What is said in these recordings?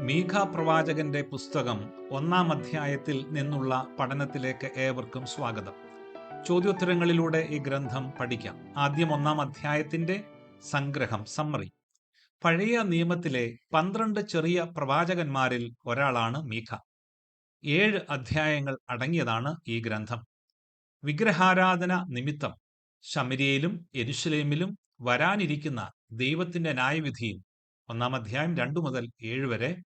മീഖ പ്രവാചകന്റെ പുസ്തകം ഒന്നാം അധ്യായത്തിൽ നിന്നുള്ള പഠനത്തിലേക്ക് ഏവർക്കും സ്വാഗതം. ചോദ്യോത്തരങ്ങളിലൂടെ ഈ ഗ്രന്ഥം പഠിക്കാം. ആദ്യം ഒന്നാം അധ്യായത്തിന്റെ സംഗ്രഹം സമ്മറി പഴയ നിയമത്തിലെ പന്ത്രണ്ട് ചെറിയ പ്രവാചകന്മാരിൽ ഒരാളാണ് മീഖ. ഏഴ് അധ്യായങ്ങൾ അടങ്ങിയതാണ് ഈ ഗ്രന്ഥം. വിഗ്രഹാരാധന നിമിത്തം ശമരിയയിലും എരുഷലേമിലും വരാനിരിക്കുന്ന ദൈവത്തിന്റെ ന്യായവിധിയും ഒന്നാം അധ്യായം രണ്ടു മുതൽ ഏഴ് വരെ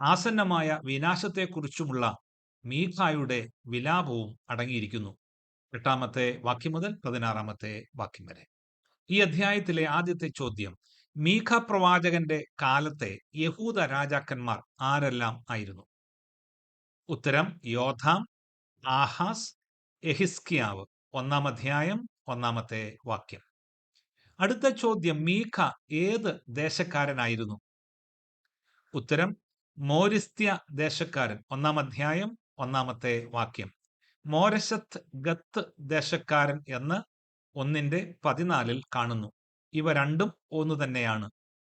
ആസന്നമായ വിനാശത്തെക്കുറിച്ചുമുള്ള മീഖായുടെ വിലാപവും അടങ്ങിയിരിക്കുന്നു. എട്ടാമത്തെ വാക്യം മുതൽ പതിനാറാമത്തെ വാക്യം വരെ. ഈ അധ്യായത്തിലെ ആദ്യത്തെ ചോദ്യം മീഖ പ്രവാചകന്റെ കാലത്തെ യഹൂദ രാജാക്കന്മാർ ആരെല്ലാം ആയിരുന്നു? ഉത്തരം യോധാം ആഹാസ് എഹിസ്കിയാവ്. ഒന്നാം അധ്യായം ഒന്നാമത്തെ വാക്യം. അടുത്ത ചോദ്യം മീഖ ഏത് ദേശക്കാരനായിരുന്നു? ഉത്തരം മോരിസ്ത്യ ദേശക്കാരൻ ഒന്നാം അധ്യായം ഒന്നാമത്തെ വാക്യം. മോരശത്ത് ഗത്ത് ദേശക്കാരൻ എന്ന് ഒന്നിന്റെ പതിനാലിൽ കാണുന്നു. ഇവ രണ്ടും ഒന്നു തന്നെയാണ്.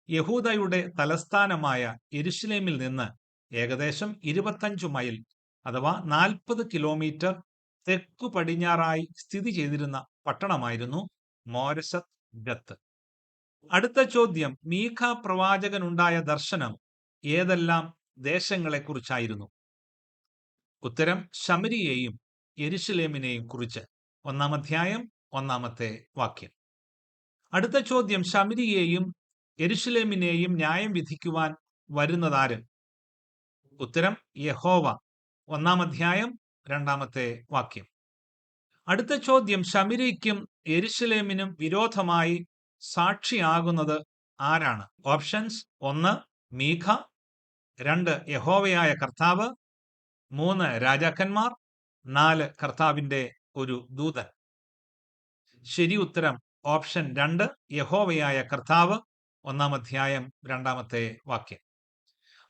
യഹൂദയുടെ തലസ്ഥാനമായ എരുഷലേമിൽ നിന്ന് ഏകദേശം ഇരുപത്തഞ്ചു മൈൽ അഥവാ നാൽപ്പത് കിലോമീറ്റർ തെക്കു പടിഞ്ഞാറായി സ്ഥിതി ചെയ്തിരുന്ന പട്ടണമായിരുന്നു മോരശത്ത് ഗത്ത്. അടുത്ത ചോദ്യം മീഖ പ്രവാചകനുണ്ടായ ദർശനം ഏതെല്ലാം ദേശങ്ങളെക്കുറിച്ചായിരുന്നു? ഉത്തരം ശമരിയെയും എരുഷലേമിനെയും കുറിച്ച്. ഒന്നാം അധ്യായം ഒന്നാമത്തെ വാക്യം. അടുത്ത ചോദ്യം ശമരിയെയും എരുഷലേമിനെയും ന്യായം വിധിക്കുവാൻ വരുന്നതാര്? ഉത്തരം യഹോവ. ഒന്നാം അധ്യായം രണ്ടാമത്തെ വാക്യം. അടുത്ത ചോദ്യം ശമിരിക്കും എരുഷലേമിനും വിരോധമായി സാക്ഷിയാകുന്നത് ആരാണ്? ഓപ്ഷൻസ് ഒന്ന് മീഖ രണ്ട് യഹോവയായ കർത്താവ് മൂന്ന് രാജാക്കന്മാർ നാല് കർത്താവിന്റെ ഒരു ദൂതൻ. ശരി ഉത്തരം ഓപ്ഷൻ രണ്ട് യഹോവയായ കർത്താവ് ഒന്നാം അധ്യായം രണ്ടാമത്തെ വാക്യം.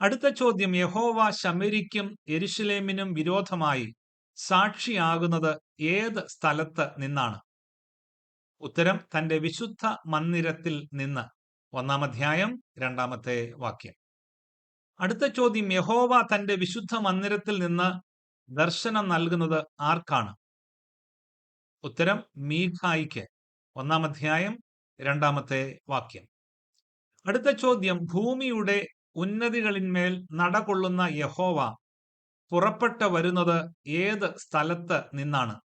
അടുത്ത ചോദ്യം യഹോവ ശമരിക്കും എരുഷലേമിനും വിരോധമായി സാക്ഷിയാകുന്നത് ഏത് സ്ഥലത്ത് നിന്നാണ്? ഉത്തരം തന്റെ വിശുദ്ധ മന്ദിരത്തിൽ നിന്ന്. ഒന്നാം അധ്യായം രണ്ടാമത്തെ വാക്യം. അടുത്ത ചോദ്യം യഹോവ തന്റെ വിശുദ്ധ മന്ദിരത്തിൽ നിന്ന് ദർശനം നൽകുന്നത് ആർക്കാണ്? ഉത്തരം മീഖായിക്ക്. ഒന്നാം അധ്യായം രണ്ടാമത്തെ വാക്യം. അടുത്ത ചോദ്യം ഭൂമിയുടെ ഉന്നതികളിന്മേൽ നടകൊള്ളുന്ന യഹോവ പുറപ്പെട്ടു വരുന്നത് ഏത് സ്ഥലത്ത് നിന്നാണ്?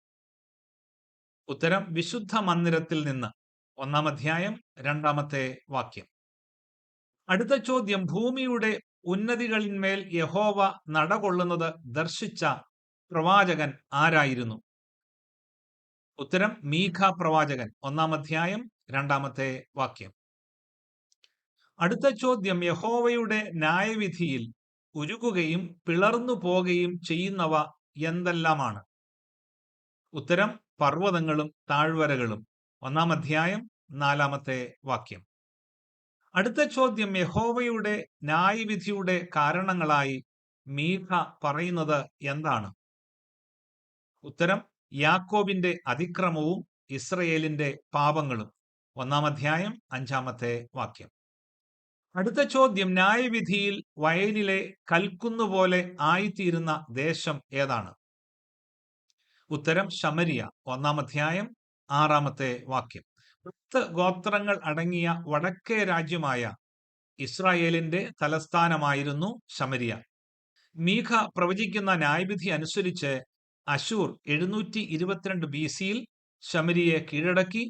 ഉത്തരം വിശുദ്ധ മന്ദിരത്തിൽ നിന്ന്. ഒന്നാം അധ്യായം രണ്ടാമത്തെ വാക്യം. അടുത്ത ചോദ്യം ഭൂമിയുടെ ഉന്നതികളിന്മേൽ യഹോവ നടകൊള്ളുന്നത് ദർശിച്ച പ്രവാചകൻ ആരായിരുന്നു? ഉത്തരം മീഖ പ്രവാചകൻ. ഒന്നാം അധ്യായം രണ്ടാമത്തെ വാക്യം. അടുത്ത ചോദ്യം യഹോവയുടെ ന്യായവിധിയിൽ ഉരുകുകയും പിളർന്നു പോകുകയും ചെയ്യുന്നവ എന്തെല്ലാമാണ്? ഉത്തരം പർവതങ്ങളും താഴ്വരകളും. ഒന്നാം അധ്യായം നാലാമത്തെ വാക്യം. അടുത്ത ചോദ്യം യഹോവയുടെ ന്യായവിധിയുടെ കാരണങ്ങളായി മീഖ പറയുന്നത് എന്താണ്? ഉത്തരം യാക്കോബിന്റെ അതിക്രമവും ഇസ്രയേലിന്റെ പാപങ്ങളും. ഒന്നാം അധ്യായം അഞ്ചാമത്തെ വാക്യം. അടുത്ത ചോദ്യം ന്യായവിധിയിൽ വയലിലെ കൽക്കുന്നുപോലെ ആയിത്തീരുന്ന ദേശം ഏതാണ്? ഉത്തരം ശമരിയ. ഒന്നാം അധ്യായം ആറാമത്തെ വാക്യം. പത്ത് ഗോത്രങ്ങൾ അടങ്ങിയ വടക്കേ രാജ്യമായ ഇസ്രായേലിന്റെ തലസ്ഥാനമായിരുന്നു ശമരിയ. മീഖ പ്രവചിക്കുന്ന ന്യായവിധി അനുസരിച്ച് അശൂർ എഴുന്നൂറ്റി ഇരുപത്തിരണ്ട് ബി സിയിൽ ശമരിയെ കീഴടക്കി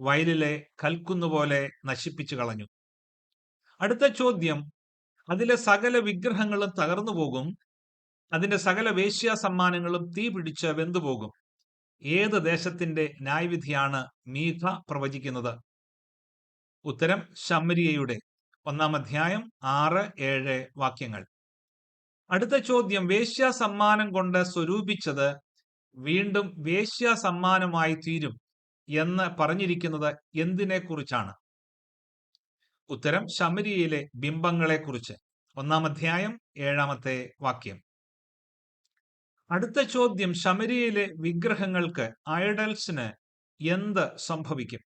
വയലിലെ കൽക്കുന്നുപോലെ നശിപ്പിച്ചു കളഞ്ഞു. അടുത്ത ചോദ്യം അതിലെ സകല വിഗ്രഹങ്ങളും തകർന്നു പോകും അതിന്റെ സകല വേശ്യാ സമ്മാനങ്ങളും തീ പിടിച്ച് വെന്തുപോകും. ഏത് ദേശത്തിന്റെ ന്യായവിധിയാണ് മീഖ പ്രവചിക്കുന്നത്? ഉത്തരം ശമരിയയുടെ ഒന്നാം അധ്യായം ആറ് ഏഴ് വാക്യങ്ങൾ. അടുത്ത ചോദ്യം വേശ്യ സമ്മാനം കൊണ്ട് സ്വരൂപിച്ചത് വീണ്ടും വേശ്യ സമ്മാനമായി തീരും എന്ന് പറഞ്ഞിരിക്കുന്നത് എന്തിനെ കുറിച്ചാണ് ഉത്തരം ശമരിയയിലെ ബിംബങ്ങളെ കുറിച്ച് ഒന്നാം അധ്യായം ഏഴാമത്തെ വാക്യം. അടുത്ത ചോദ്യം ശമരിയയിലെ വിഗ്രഹങ്ങൾക്ക് ഐഡൽസിന് എന്ത് സംഭവിക്കും?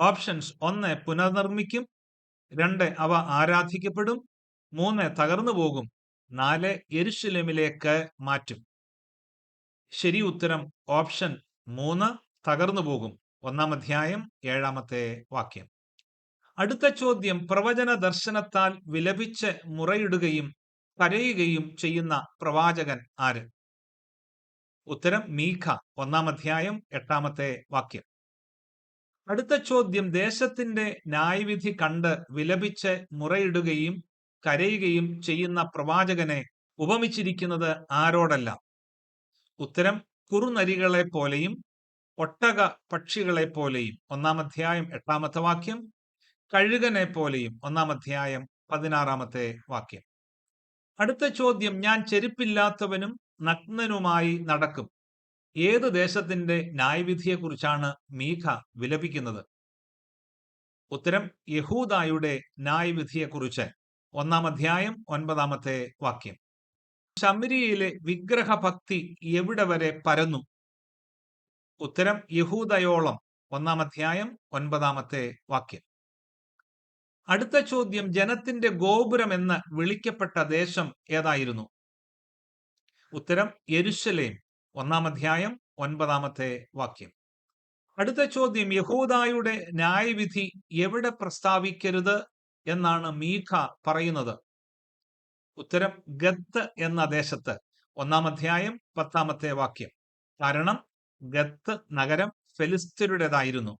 ഓപ്ഷൻസ് ഒന്ന് പുനർനിർമ്മിക്കും രണ്ട് അവ ആരാധിക്കപ്പെടും മൂന്ന് തകർന്നു പോകും നാല് എരുശിലമിലേക്ക് മാറ്റും. ശരി ഉത്തരം ഓപ്ഷൻ മൂന്ന് തകർന്നു പോകും. ഒന്നാം അധ്യായം ഏഴാമത്തെ വാക്യം. അടുത്ത ചോദ്യം പ്രവചന ദർശനത്താൽ വിലപിച്ച് മുറയിടുകയും കരയുകയും ചെയ്യുന്ന പ്രവാചകൻ ആര്? ഉത്തരം മീഖ ഒന്നാം അധ്യായം എട്ടാമത്തെ വാക്യം. അടുത്ത ചോദ്യം ദേശത്തിന്റെ ന്യായവിധി കണ്ട് വിലപിച്ച് മുറയിടുകയും കരയുകയും ചെയ്യുന്ന പ്രവാചകനെ ഉപമിച്ചിരിക്കുന്നത് ആരോടല്ല? ഉത്തരം കുറുനരികളെ പോലെയും ഒട്ടക പക്ഷികളെ പോലെയും. ഒന്നാം അധ്യായം എട്ടാമത്തെ വാക്യം. കഴുകനെ പോലെയും. ഒന്നാം അധ്യായം പതിനാറാമത്തെ വാക്യം. അടുത്ത ചോദ്യം ഞാൻ ചെരുപ്പില്ലാത്തവനും നഗ്നനുമായി നടക്കും. ഏത് ദേശത്തിന്റെ ന്യായവിധിയെക്കുറിച്ചാണ് മീഖ വിലപിക്കുന്നത്? ഉത്തരം യഹൂദായുടെ ന്യായവിധിയെക്കുറിച്ച്. ഒന്നാം അധ്യായം ഒൻപതാമത്തെ വാക്യം. ശമരിയയിലെ വിഗ്രഹഭക്തി എവിടെ വരെ പരന്നു? ഉത്തരം യഹൂദയോളം. ഒന്നാം അധ്യായം ഒൻപതാമത്തെ വാക്യം. അടുത്ത ചോദ്യം ജനത്തിന്റെ ഗോപുരം എന്ന് വിളിക്കപ്പെട്ട ദേശം ഏതായിരുന്നു? ഉത്തരം യരുശലേം. ഒന്നാം അധ്യായം ഒൻപതാമത്തെ വാക്യം. അടുത്ത ചോദ്യം യഹൂദായുടെ ന്യായവിധി എവിടെ പ്രസ്താവിക്കരുത് എന്നാണ് മീഖ പറയുന്നത്? ഉത്തരം ഗത്ത് എന്ന ദേശത്ത്. ഒന്നാം അധ്യായം പത്താമത്തെ വാക്യം. കാരണം ഗത്ത് നഗരം ഫെലിസ്ത്യരുടേതായിരുന്നു.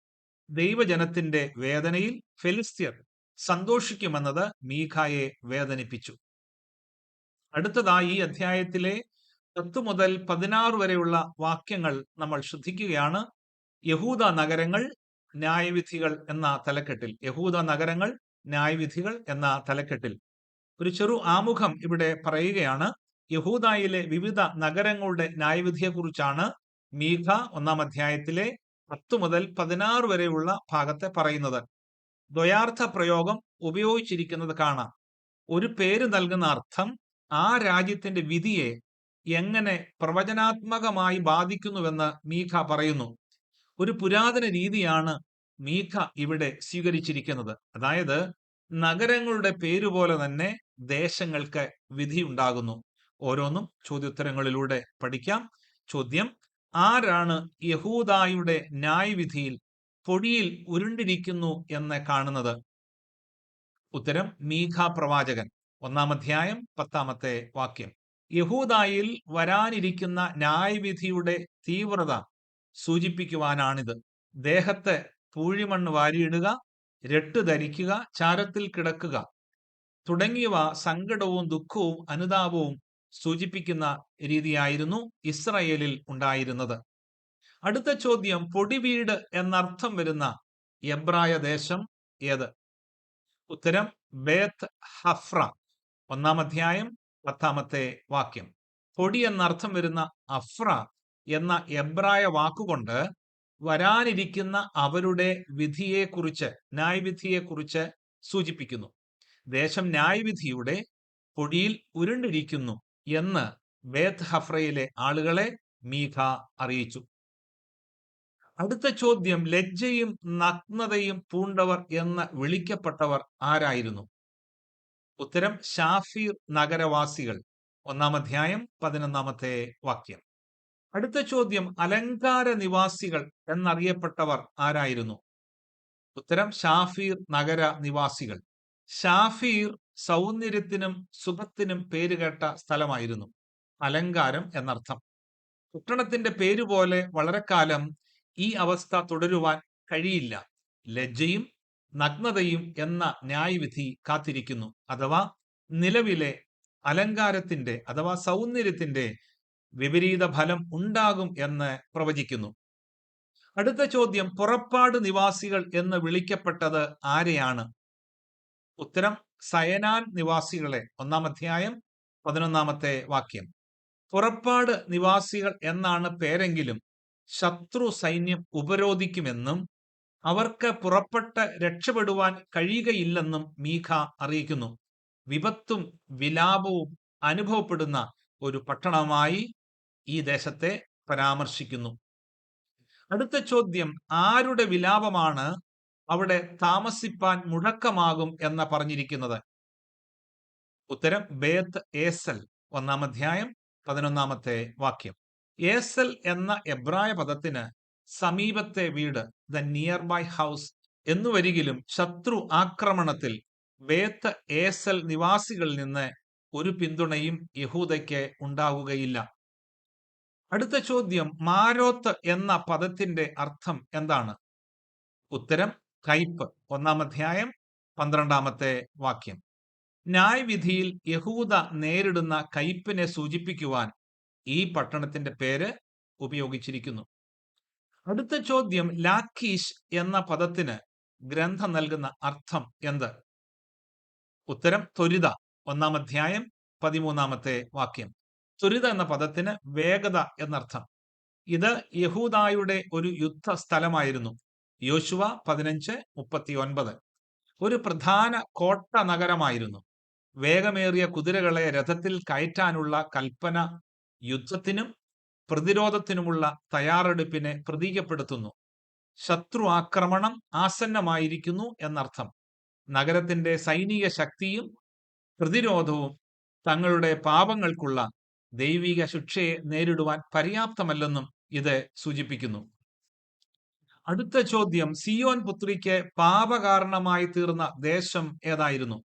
ദൈവജനത്തിന്റെ വേദനയിൽ ഫെലിസ്ത്യർ സന്തോഷിക്കുമെന്നത് മീഖായെ വേദനിപ്പിച്ചു. അടുത്തതായി ഈ അധ്യായത്തിലെ പത്ത് മുതൽ പതിനാറ് വരെയുള്ള വാക്യങ്ങൾ നമ്മൾ ശ്രദ്ധിക്കുകയാണ്. യഹൂദ നഗരങ്ങൾ ന്യായവിധികൾ എന്ന തലക്കെട്ടിൽ. യഹൂദ നഗരങ്ങൾ ന്യായവിധികൾ എന്ന തലക്കെട്ടിൽ. ഒരു ചെറു ആമുഖം ഇവിടെ പറയുകയാണ്. യഹൂദായിലെ വിവിധ നഗരങ്ങളുടെ ന്യായവിധിയെക്കുറിച്ചാണ് മീഖ ഒന്നാം അധ്യായത്തിലെ പത്ത് മുതൽ പതിനാറ് വരെയുള്ള ഭാഗത്തെ പറയുന്നത്. ദ്വയാർത്ഥ പ്രയോഗം ഉപയോഗിച്ചിരിക്കുന്നത് കാണാം. ഒരു പേര് നൽകുന്ന അർത്ഥം ആ രാജ്യത്തിന്റെ വിധിയെ എങ്ങനെ പ്രവചനാത്മകമായി ബാധിക്കുന്നുവെന്ന് മീഖ പറയുന്നു. ഒരു പുരാതന രീതിയാണ് മീഖ ഇവിടെ സ്വീകരിച്ചിരിക്കുന്നത്. അതായത് നഗരങ്ങളുടെ പേരുപോലെ തന്നെ ദേശങ്ങൾക്ക് വിധി ഉണ്ടാകുന്നു. ഓരോന്നും ചോദ്യോത്തരങ്ങളിലൂടെ പഠിക്കാം. ചോദ്യം ആരാണ് യഹൂദായുടെ ന്യായവിധിയിൽ പൊടിയിൽ ഉരുണ്ടിരിക്കുന്നു എന്ന് കാണുന്നത്? ഉത്തരം മീഖ പ്രവാചകൻ. ഒന്നാം അധ്യായം പത്താമത്തെ വാക്യം. യഹൂദായിൽ വരാനിരിക്കുന്ന ന്യായവിധിയുടെ തീവ്രത സൂചിപ്പിക്കുവാനാണിത്. ദേഹത്തെ പൂഴിമണ്ണ് വാരിയിടുക രട്ട് ധരിക്കുക ചാരത്തിൽ കിടക്കുക തുടങ്ങിയവ സങ്കടവും ദുഃഖവും അനുതാപവും സൂചിപ്പിക്കുന്ന രീതിയായിരുന്നു ഇസ്രയേലിൽ ഉണ്ടായിരുന്നത്. അടുത്ത ചോദ്യം പൊടിവീട് എന്നർത്ഥം വരുന്ന എബ്രായ ദേശം ഏത്? ഉത്തരം ബേത്ത് ഹഫ്ര ഒന്നാം അധ്യായം പത്താമത്തെ വാക്യം. പൊടി എന്നർത്ഥം വരുന്ന അഫ്ര എന്ന എബ്രായ വാക്കുകൊണ്ട് വരാനിരിക്കുന്ന അവരുടെ വിധിയെക്കുറിച്ച് ന്യായവിധിയെക്കുറിച്ച് സൂചിപ്പിക്കുന്നു. ദേശം ന്യായവിധിയുടെ പൊടിയിൽ ഉരുണ്ടിരിക്കുന്നു എന്ന് ബേത്ത് ഹഫ്രയിലെ ആളുകളെ മീഖ അറിയിച്ചു. അടുത്ത ചോദ്യം ലജ്ജയും നഗ്നതയും പൂണ്ടവർ എന്ന് വിളിക്കപ്പെട്ടവർ ആരായിരുന്നു? ഉത്തരം ഷാഫീർ നഗരവാസികൾ. ഒന്നാം അധ്യായം പതിനൊന്നാമത്തെ വാക്യം. അടുത്ത ചോദ്യം അലങ്കാര നിവാസികൾ എന്നറിയപ്പെട്ടവർ ആരായിരുന്നു? ഉത്തരം ഷാഫീർ നഗര നിവാസികൾ. ഷാഫീർ സൗന്ദര്യത്തിനും സുഖത്തിനും പേരുകേട്ട സ്ഥലമായിരുന്നു. അലങ്കാരം എന്നർത്ഥം. കുട്ടണത്തിന്റെ പേരുപോലെ വളരെ കാലം ഈ അവസ്ഥ തുടരുവാൻ കഴിയില്ല. ലജ്ജയും നഗ്നതയും എന്ന ന്യായവിധി കാത്തിരിക്കുന്നു. അഥവാ നിലവിലെ അലങ്കാരത്തിന്റെ അഥവാ സൗന്ദര്യത്തിന്റെ വിപരീത ഫലം ഉണ്ടാകും എന്ന് പ്രവചിക്കുന്നു. അടുത്ത ചോദ്യം പുറപ്പാട് നിവാസികൾ എന്ന് വിളിക്കപ്പെട്ടത് ആരെയാണ്? ഉത്തരം സയനാൻ നിവാസികളെ. ഒന്നാം അധ്യായം പതിനൊന്നാമത്തെ വാക്യം. പുറപ്പാട് നിവാസികൾ എന്നാണ് പേരെങ്കിലും ശത്രു സൈന്യം ഉപരോധിക്കുമെന്നും അവർക്ക് പുറപ്പെട്ട് രക്ഷപ്പെടുവാൻ കഴിയുകയില്ലെന്നും മീഖ അറിയിക്കുന്നു. വിപത്തും വിലാപവും അനുഭവപ്പെടുന്ന ഒരു പട്ടണമായി ഈ ദേശത്തെ പരാമർശിക്കുന്നു. അടുത്ത ചോദ്യം ആരുടെ വിലാപമാണ് അവിടെ താമസിപ്പാൻ മുഴക്കമാകും എന്ന് പറഞ്ഞിരിക്കുന്നത്? ഉത്തരം ബേത്ത് ഏസൽ ഒന്നാം അധ്യായം പതിനൊന്നാമത്തെ വാക്യം. ഏസൽ എന്ന എബ്രായ പദത്തിന് സമീപത്തെ വീട് ദ നിയർ ബൈ ഹൗസ് എന്നു വരികിലും ശത്രു ആക്രമണത്തിൽ ബേത്ത് ഏസൽ നിവാസികളിൽ നിന്ന് ഒരു പിന്തുണയും യഹൂദയ്ക്ക് ഉണ്ടാകുകയില്ല അടുത്ത ചോദ്യം മാരോത്ത് എന്ന പദത്തിന്റെ അർത്ഥം എന്താണ്? ഉത്തരം കയ്പ്. ഒന്നാം അധ്യായം പന്ത്രണ്ടാമത്തെ വാക്യം. ന്യായവിധിയിൽ യഹൂദ നേരിടുന്ന കയ്പിനെ സൂചിപ്പിക്കുവാൻ ഈ പട്ടണത്തിന്റെ പേര് ഉപയോഗിച്ചിരിക്കുന്നു. അടുത്ത ചോദ്യം ലാക്കീഷ് എന്ന പദത്തിന് ഗ്രന്ഥം നൽകുന്ന അർത്ഥം എന്ത്? ഉത്തരം ത്വരിത ഒന്നാം അധ്യായം പതിമൂന്നാമത്തെ വാക്യം. ത്വരിത എന്ന പദത്തിന് വേഗത എന്നർത്ഥം. ഇത് യഹൂദായുടെ ഒരു യുദ്ധ സ്ഥലമായിരുന്നു യോശുവ പതിനഞ്ച് മുപ്പത്തി ഒൻപത് ഒരു പ്രധാന കോട്ട നഗരമായിരുന്നു. വേഗമേറിയ കുതിരകളെ രഥത്തിൽ കയറ്റാനുള്ള കൽപ്പന യുദ്ധത്തിനും പ്രതിരോധത്തിനുമുള്ള തയ്യാറെടുപ്പിനെ പ്രതീകപ്പെടുത്തുന്നു. ശത്രു ആക്രമണം ആസന്നമായിരിക്കുന്നു എന്നർത്ഥം. നഗരത്തിന്റെ സൈനിക ശക്തിയും പ്രതിരോധവും തങ്ങളുടെ പാപങ്ങൾക്കുള്ള ദൈവിക ശിക്ഷയെ നേരിടുവാൻ പര്യാപ്തമല്ലെന്നും ഇത് സൂചിപ്പിക്കുന്നു. അടുത്ത ചോദ്യം സിയോൻ പുത്രിക്ക് പാപകാരണമായി തീർന്ന ദേശം ഏതായിരുന്നു?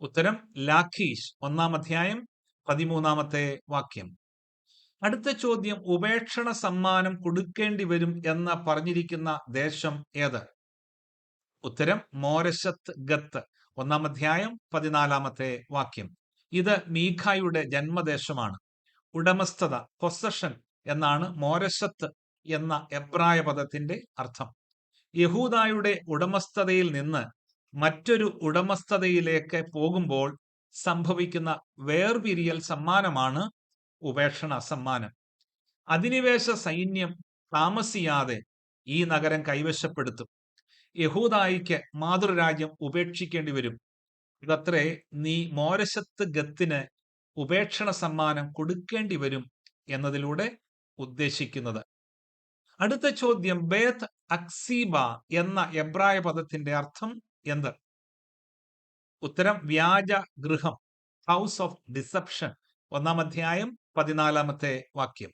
ഉത്തരം ലാഖീഷ്. ഒന്നാം അധ്യായം പതിമൂന്നാമത്തെ വാക്യം. അടുത്ത ചോദ്യം ഉപേക്ഷണ സമ്മാനം കൊടുക്കേണ്ടി വരും എന്ന് പറഞ്ഞിരിക്കുന്ന ദേശം ഏത്? ഉത്തരം മോരശത്ത് ഗത്ത്. ഒന്നാം അധ്യായം പതിനാലാമത്തെ വാക്യം. ഇത് മീഖായുടെ ജന്മദേശമാണ്. ഉടമസ്ഥത പൊസഷൻ എന്നാണ് മോരശത്ത് എന്ന എബ്രായ പദത്തിന്റെ അർത്ഥം. യഹൂദായുടെ ഉടമസ്ഥതയിൽ നിന്ന് മറ്റൊരു ഉടമസ്ഥതയിലേക്ക് പോകുമ്പോൾ സംഭവിക്കുന്ന വേർപിരിയൽ സമ്മാനമാണ് ഉപേക്ഷണ അസമ്മാനം. അധിനിവേശ സൈന്യം താമസിയാതെ ഈ നഗരം കൈവശപ്പെടുത്തും. യഹൂദായിക്ക് മാതൃരാജ്യം ഉപേക്ഷിക്കേണ്ടി വരും. ഇതത്രേ നീ മോരശത്ത് ഗത്തിന് ഉപേക്ഷണ സമ്മാനം കൊടുക്കേണ്ടി വരും എന്നതിലൂടെ ഉദ്ദേശിക്കുന്നത്. അടുത്ത ചോദ്യം ബേത്ത് അക്സീബ എന്ന എബ്രായ പദത്തിന്റെ അർത്ഥം എന്ത്? ഉത്തരം വ്യാജ ഗൃഹം ഹൗസ് ഓഫ് ഡിസപ്ഷൻ ഒന്നാം അധ്യായം പതിനാലാമത്തെ വാക്യം.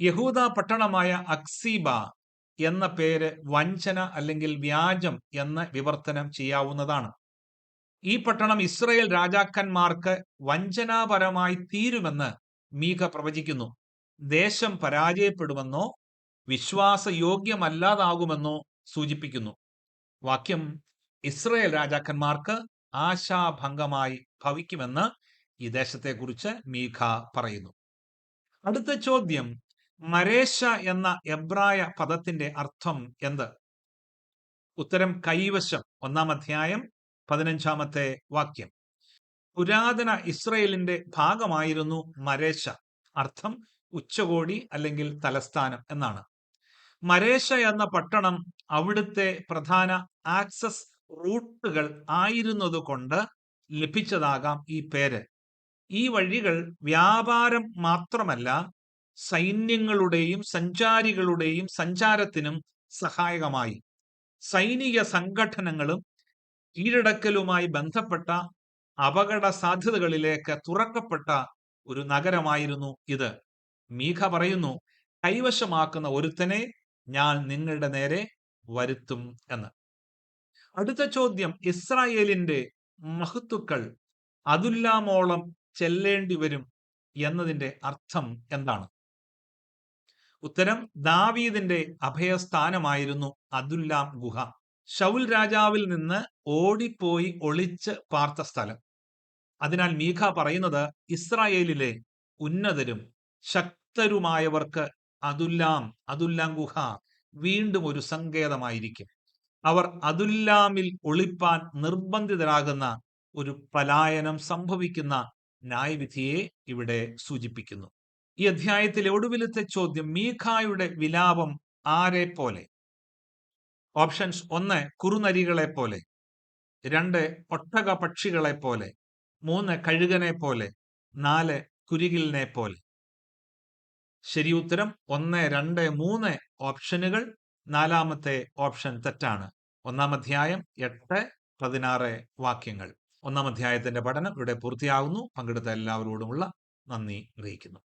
യഹൂദ പട്ടണമായ അക്സീബ എന്ന പേര് വഞ്ചന അല്ലെങ്കിൽ വ്യാജം എന്ന് വിവർത്തനം ചെയ്യാവുന്നതാണ്. ഈ പട്ടണം ഇസ്രയേൽ രാജാക്കന്മാർക്ക് വഞ്ചനാപരമായി തീരുമെന്ന് മീഖ പ്രവചിക്കുന്നു. ദേശം പരാജയപ്പെടുമെന്നോ വിശ്വാസയോഗ്യമല്ലാതാകുമെന്നോ സൂചിപ്പിക്കുന്നു. വാക്യം ഇസ്രയേൽ രാജാക്കന്മാർക്ക് ആശാഭംഗമായി ഭവിക്കുമെന്ന് ഈ ദേശത്തെക്കുറിച്ച് മീഖ പറയുന്നു. അടുത്ത ചോദ്യം മരേശ എന്ന എബ്രായ പദത്തിന്റെ അർത്ഥം എന്ത്? ഉത്തരം കൈവശം ഒന്നാം അധ്യായം പതിനഞ്ചാമത്തെ വാക്യം. പുരാതന ഇസ്രയേലിന്റെ ഭാഗമായിരുന്നു മരേശ. അർത്ഥം ഉച്ചകോടി അല്ലെങ്കിൽ തലസ്ഥാനം എന്നാണ്. മരേശ എന്ന പട്ടണം അവിടുത്തെ പ്രധാന ആക്സസ് റൂട്ടുകൾ ആയിരുന്നതുകൊണ്ട് ലഭിച്ചതാകാം ഈ പേര്. ഈ വഴികൾ വ്യാപാരം മാത്രമല്ല സൈന്യങ്ങളുടെയും സഞ്ചാരികളുടെയും സഞ്ചാരത്തിനും സഹായകമായി. സൈനിക സംഘടനകളും കീഴടക്കലുമായി ബന്ധപ്പെട്ട അപകട സാധ്യതകളിലേക്ക് തുറക്കപ്പെട്ട ഒരു നഗരമായിരുന്നു ഇത്. മീഖ പറയുന്നു കൈവശമാക്കുന്ന ഒരുത്തനെ ഞാൻ നിങ്ങളുടെ നേരെ വരുത്തും എന്ന്. അടുത്ത ചോദ്യം ഇസ്രായേലിന്റെ മഹത്തുക്കൾ അതുല്ലാമോളം ചെല്ലേണ്ടി വരും എന്നതിന്റെ അർത്ഥം എന്താണ്? ഉത്തരം ദാവീദിന്റെ അഭയസ്ഥാനമായിരുന്നു അതുല്ലാം ഗുഹ. ഷൗൽ രാജാവിൽ നിന്ന് ഓടിപ്പോയി ഒളിച്ച് പാർത്ത സ്ഥലം. അതിനാൽ മീഖ പറയുന്നത് ഇസ്രായേലിലെ ഉന്നതരും ശക്തരുമായവർക്ക് അതുല്ലാം അതുല്ലാം ഗുഹ വീണ്ടും ഒരു സങ്കേതമായിരിക്കും. അവർ അതുല്ലാമിൽ ഒളിപ്പാൻ നിർബന്ധിതരാകുന്ന ഒരു പലായനം സംഭവിക്കുന്ന ന്യായവിധിയെ ഇവിടെ സൂചിപ്പിക്കുന്നു. ഈ അധ്യായത്തിലെ ഒടുവിലത്തെ ചോദ്യം മീഖായുടെ വിലാപം ആരെ പോലെ? ഓപ്ഷൻസ് ഒന്ന് കുറുനരികളെ പോലെ. രണ്ട് ഒട്ടക പക്ഷികളെ പോലെ. മൂന്ന് കഴുകനെ പോലെ. നാല് കുരുകിലിനെ പോലെ. ശരി ഉത്തരം ഒന്ന് രണ്ട് മൂന്ന് ഓപ്ഷനുകൾ. നാലാമത്തെ ഓപ്ഷൻ തെറ്റാണ്. ഒന്നാം അധ്യായം എട്ട് പതിനാറ് വാക്യങ്ങൾ. ഒന്നാം അധ്യായത്തിന്റെ പഠനം ഇവിടെ പൂർത്തിയാകുന്നു. പങ്കെടുത്ത എല്ലാവരോടുമുള്ള നന്ദി അറിയിക്കുന്നു.